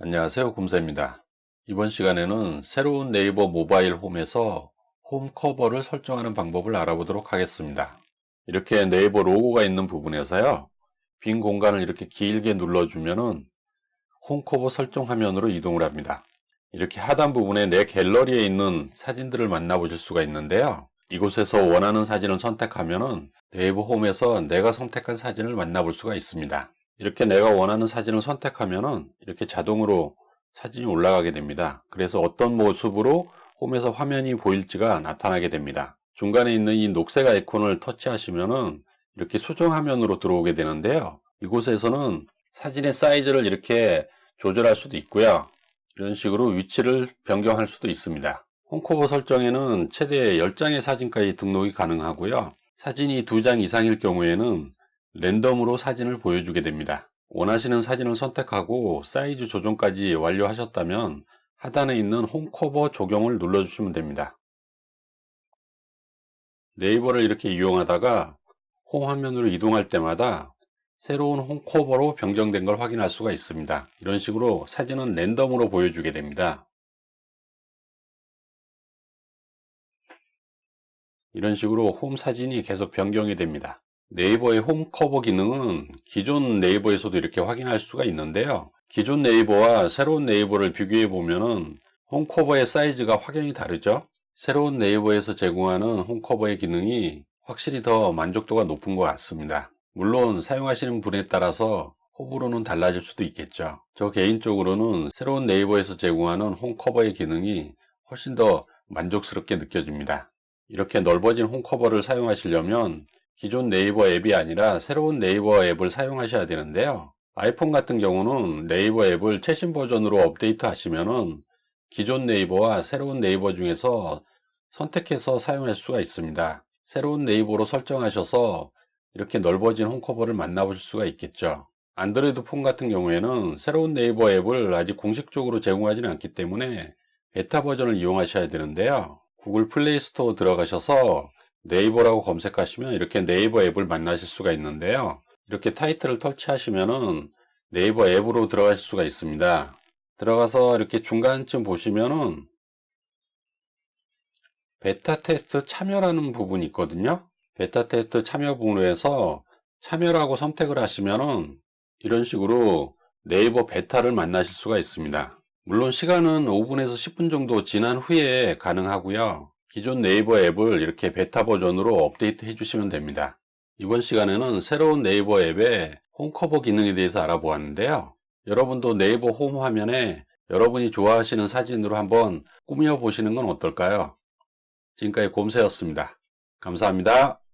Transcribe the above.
안녕하세요 곰사입니다. 이번 시간에는 새로운 네이버 모바일 홈에서 홈 커버를 설정하는 방법을 알아보도록 하겠습니다. 이렇게 네이버 로고가 있는 부분에서요 빈 공간을 이렇게 길게 눌러주면은 홈 커버 설정 화면으로 이동을 합니다. 이렇게 하단 부분에 내 갤러리에 있는 사진들을 만나보실 수가 있는데요 이곳에서 원하는 사진을 선택하면은 네이버 홈에서 내가 선택한 사진을 만나볼 수가 있습니다 이렇게 내가 원하는 사진을 선택하면은 이렇게 자동으로 사진이 올라가게 됩니다. 그래서 어떤 모습으로 홈에서 화면이 보일지가 나타나게 됩니다. 중간에 있는 이 녹색 아이콘을 터치하시면은 이렇게 수정 화면으로 들어오게 되는데요. 이곳에서는 사진의 사이즈를 이렇게 조절할 수도 있고요. 이런 식으로 위치를 변경할 수도 있습니다. 홈커버 설정에는 최대 10장의 사진까지 등록이 가능하고요. 사진이 2장 이상일 경우에는 랜덤으로 사진을 보여주게 됩니다. 원하시는 사진을 선택하고 사이즈 조정까지 완료하셨다면 하단에 있는 홈커버 적용을 눌러주시면 됩니다. 네이버를 이렇게 이용하다가 홈 화면으로 이동할 때마다 새로운 홈커버로 변경된 걸 확인할 수가 있습니다. 이런 식으로 사진은 랜덤으로 보여주게 됩니다. 이런 식으로 홈 사진이 계속 변경이 됩니다. 네이버의 홈 커버 기능은 기존 네이버에서도 이렇게 확인할 수가 있는데요. 기존 네이버와 새로운 네이버를 비교해 보면은 홈 커버의 사이즈가 확연히 다르죠. 새로운 네이버에서 제공하는 홈 커버의 기능이 확실히 더 만족도가 높은 것 같습니다. 물론 사용하시는 분에 따라서 호불호는 달라질 수도 있겠죠. 저 개인적으로는 새로운 네이버에서 제공하는 홈 커버의 기능이 훨씬 더 만족스럽게 느껴집니다. 이렇게 넓어진 홈 커버를 사용하시려면 기존 네이버 앱이 아니라 새로운 네이버 앱을 사용하셔야 되는데요. 아이폰 같은 경우는 네이버 앱을 최신 버전으로 업데이트 하시면은 기존 네이버와 새로운 네이버 중에서 선택해서 사용할 수가 있습니다. 새로운 네이버로 설정하셔서 이렇게 넓어진 홈커버를 만나보실 수가 있겠죠. 안드로이드 폰 같은 경우에는 새로운 네이버 앱을 아직 공식적으로 제공하지는 않기 때문에 베타 버전을 이용하셔야 되는데요. 구글 플레이 스토어 들어가셔서 네이버라고 검색하시면 이렇게 네이버 앱을 만나실 수가 있는데요. 이렇게 타이틀을 터치하시면은 네이버 앱으로 들어가실 수가 있습니다. 들어가서 이렇게 중간쯤 보시면은 베타 테스트 참여라는 부분이 있거든요. 베타 테스트 참여 부분에서 참여라고 선택을 하시면은 이런 식으로 네이버 베타를 만나실 수가 있습니다. 물론 시간은 5분에서 10분 정도 지난 후에 가능하고요. 기존 네이버 앱을 이렇게 베타 버전으로 업데이트 해주시면 됩니다. 이번 시간에는 새로운 네이버 앱의 홈커버 기능에 대해서 알아보았는데요. 여러분도 네이버 홈 화면에 여러분이 좋아하시는 사진으로 한번 꾸며 보시는 건 어떨까요? 지금까지 곰새였습니다. 감사합니다.